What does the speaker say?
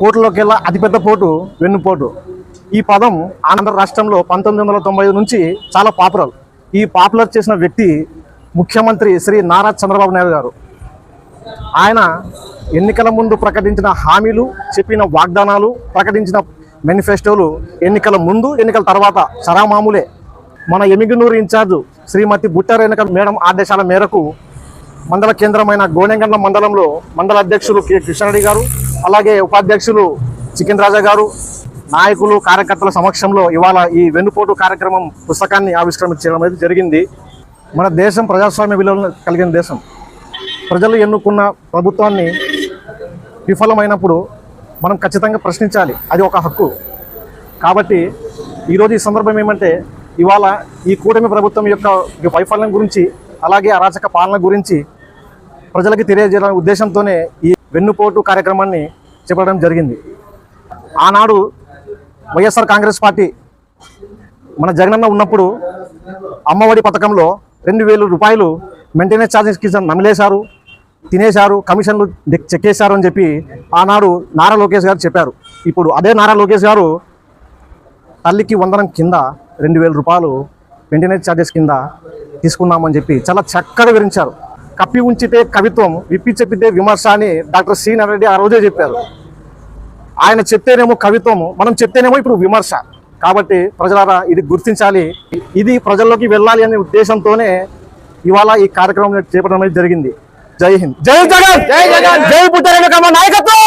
పోర్టులోకెల్లా వెళ్ళా అతిపెద్ద పోటు వెన్నుపోటు. ఈ పదం ఆంధ్ర రాష్ట్రంలో పంతొమ్మిది వందల తొంభై నుంచి చాలా పాపులర్. ఈ పాపులర్ చేసిన వ్యక్తి ముఖ్యమంత్రి శ్రీ నారా చంద్రబాబు నాయుడు గారు. ఆయన ఎన్నికల ముందు ప్రకటించిన హామీలు చెప్పిన వాగ్దానాలు ప్రకటించిన మేనిఫెస్టోలు ఎన్నికల ముందు ఎన్నికల తర్వాత సరామామూలే. మన ఎమిగనూరు ఇన్ఛార్జ్ శ్రీమతి బుట్టారేణక మేడం ఆదేశాల మేరకు మండల కేంద్రమైన గోనెంగండ్ల మండలంలో మండల అధ్యక్షులు కె. కృష్ణారెడ్డి గారు అలాగే ఉపాధ్యక్షులు చికెన్ రాజా గారు నాయకులు కార్యకర్తల సమక్షంలో ఇవాళ ఈ వెన్నుపోటు కార్యక్రమం పుస్తకాన్ని ఆవిష్కరించడం అనేది జరిగింది. మన దేశం ప్రజాస్వామ్య విలువలు కలిగిన దేశం. ప్రజలు ఎన్నుకున్న ప్రభుత్వాన్ని విఫలమైనప్పుడు మనం ఖచ్చితంగా ప్రశ్నించాలి. అది ఒక హక్కు. కాబట్టి ఈరోజు ఈ సందర్భం ఏమంటే ఇవాళ ఈ కూటమి ప్రభుత్వం యొక్క వైఫల్యం గురించి అలాగే అరాచక పాలన గురించి ప్రజలకి తెలియజేయాలనే ఉద్దేశంతోనే ఈ వెన్నుపోటు కార్యక్రమాన్ని చెప్పడం జరిగింది. ఆనాడు వైఎస్ఆర్ కాంగ్రెస్ పార్టీ మన జగనన్న ఉన్నప్పుడు అమ్మఒడి పథకంలో రెండు వేల రూపాయలు మెయింటెనెన్స్ ఛార్జెస్ కింద నమిలేశారు తినేశారు కమిషన్లు చెక్కేశారు అని చెప్పి ఆనాడు నారా లోకేష్ గారు చెప్పారు. ఇప్పుడు అదే నారా లోకేష్ గారు తల్లికి వందనం కింద రెండు వేల రూపాయలు మెయింటెనెన్స్ ఛార్జెస్ కింద తీసుకున్నామని చెప్పి చాలా చక్కగా వివరించారు. కప్పి ఉంచితే కవిత్వం విప్పి చెప్పితే విమర్శ అని డాక్టర్ సి రెడ్డి ఆ రోజే చెప్పారు. ఆయన చెప్తేనేమో కవిత్వము మనం చెప్తేనేమో ఇప్పుడు విమర్శ. కాబట్టి ప్రజలారా ఇది గుర్తించాలి. ఇది ప్రజల్లోకి వెళ్ళాలి అనే ఉద్దేశంతోనే ఇవాళ ఈ కార్యక్రమం చేపట్టడం అనేది జరిగింది. జై హింద్. జై జగన్! జై జగన్! జై పుట్టారెడ్డి నాయకత్వం!